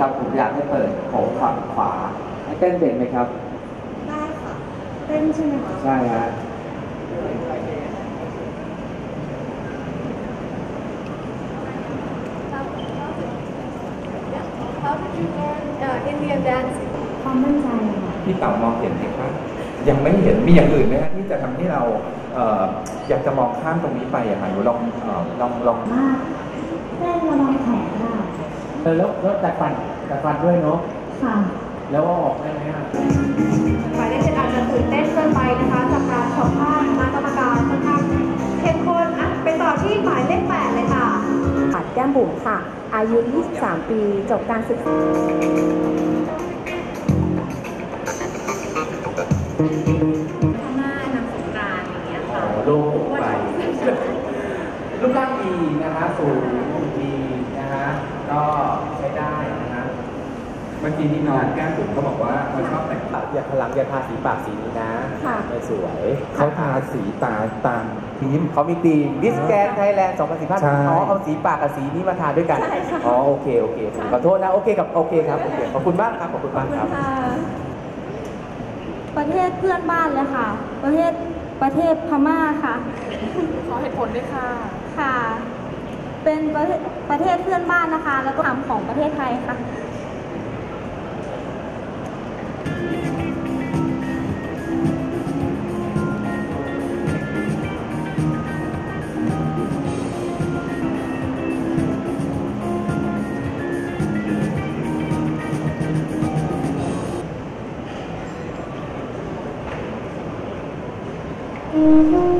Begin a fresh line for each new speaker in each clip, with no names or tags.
ครับ ผมอยากให้เปิดโถงฝั่งขวาให้เต้นเด่นไหมครับ
ได้ค่ะ เต้นใช่ไหมคะ
ใช่ฮะ
How did you learn uh, Indian dance?
ความมั่นใจค่ะ
พี่เต่ามองเห็นไหมครับยังไม่เห็นมีอย่างอื่นไหมฮะที่จะทำให้เราเอ่ออยากจะมองข้ามตรงนี้ไปอะค่ะหนูลองเอ่อลองลอง
มากเต้นระวังแขนค่ะ
เออแล้วแล้วแต่ฟันแต่ฟันด้วยเนาะ
ค่ะ
แล้วว่าออกได้ไหมอะ
หมายเลขเจ็ดอาจจะตื่นเต้นเกินไปนะคะจากการสัมภาษณ์คณะกรรมการค่อนข้างเข้มข้นอะไปต่อที่หมายเลขแปดเลยค่ะ
ปัดแก้มบุ๋มค่ะ อายุ 23 ปี จบการศึกษา
พม่านางสงกรานต์อย่างเงี้ยค่ะ
โล่งอกไปรูปร่างดีนะฮะสูงดีนะฮะ ก็ใช้ได้นะฮะ
เมื่อกี้ที่น้องแก้มบุ๋มเขาบอกว่าเขาชอบแต่งตา
อย่าพลังอย่าทาสีปากสีนี้นะ
ค่ะ
ไม่สวย
เขาทาสีตาตามทีม
เขามีทีมดิสแกนไทยแลนด์
ใช่
2015อ๋อเอาสีปากกับสีนี้มาทาด้วยกัน
ใช่ค่ะ
อ๋อ โอเค โอเคผมขอโทษนะ โอเคกับ โอเคครับ โอเค ขอบคุณมากครับ ขอบคุณมากครับ
ประเทศเพื่อนบ้านเลยค่ะ ประเทศประเทศพม่าค่ะ
ขอเหตุผลด้วยค่ะ
ค่ะ เป็นประเทศประเทศเพื่อนบ้านนะคะ แล้วก็ทำของประเทศไทยค่ะ
ม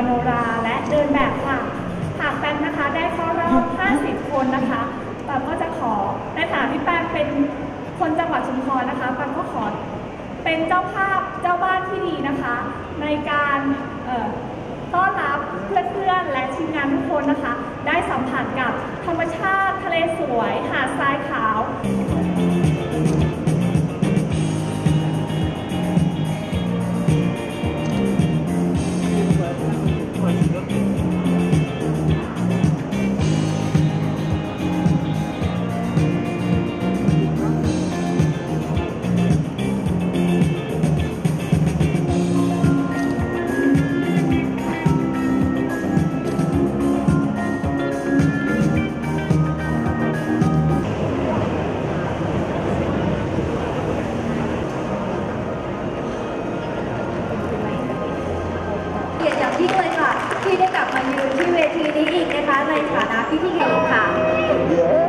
มโนราและเดินแบบค่ะ หากแปมนะคะได้เข้ารอบ50 คนนะคะแปมก็จะขอในฐานะที่แปมเป็นคนจังหวัดชุมพรนะคะแปมก็ขอเป็นเจ้าภาพเจ้าบ้านที่ดีนะคะ ในการเอ่อต้อนรับเพื่อนๆและทีมงานทุกคนนะคะ ได้สัมผัสกับธรรมชาติทะเลสวย หาดทราย
ยิ่งเลยค่ะ ที่ได้กลับมายืนที่เวทีนี้อีกนะคะในฐานะพิธีกรค่ะ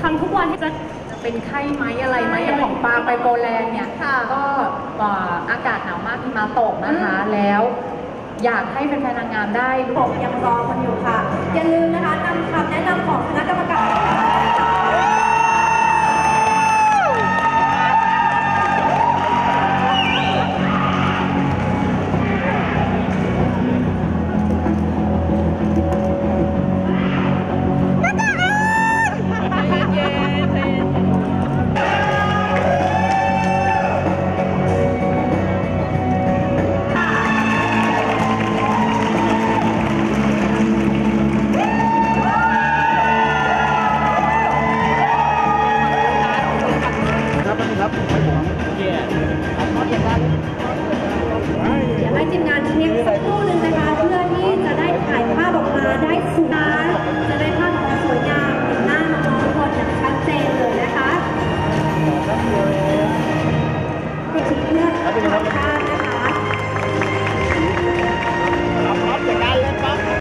ทำทุกวันที่จะ
เป็นไข้ไหมอะไรไหมอย่างของปลาไปโปแลนด์เนี่ย
ค่ะ
ก็เอ่ออากาศหนาวมากที่มาตกนะคะ แล้ว อยากให้แฟนๆนางงามได้
ผมยังรอกันอยู่ค่ะ อย่าลืมนะคะนำคำแนะนำของคณะกรรมการ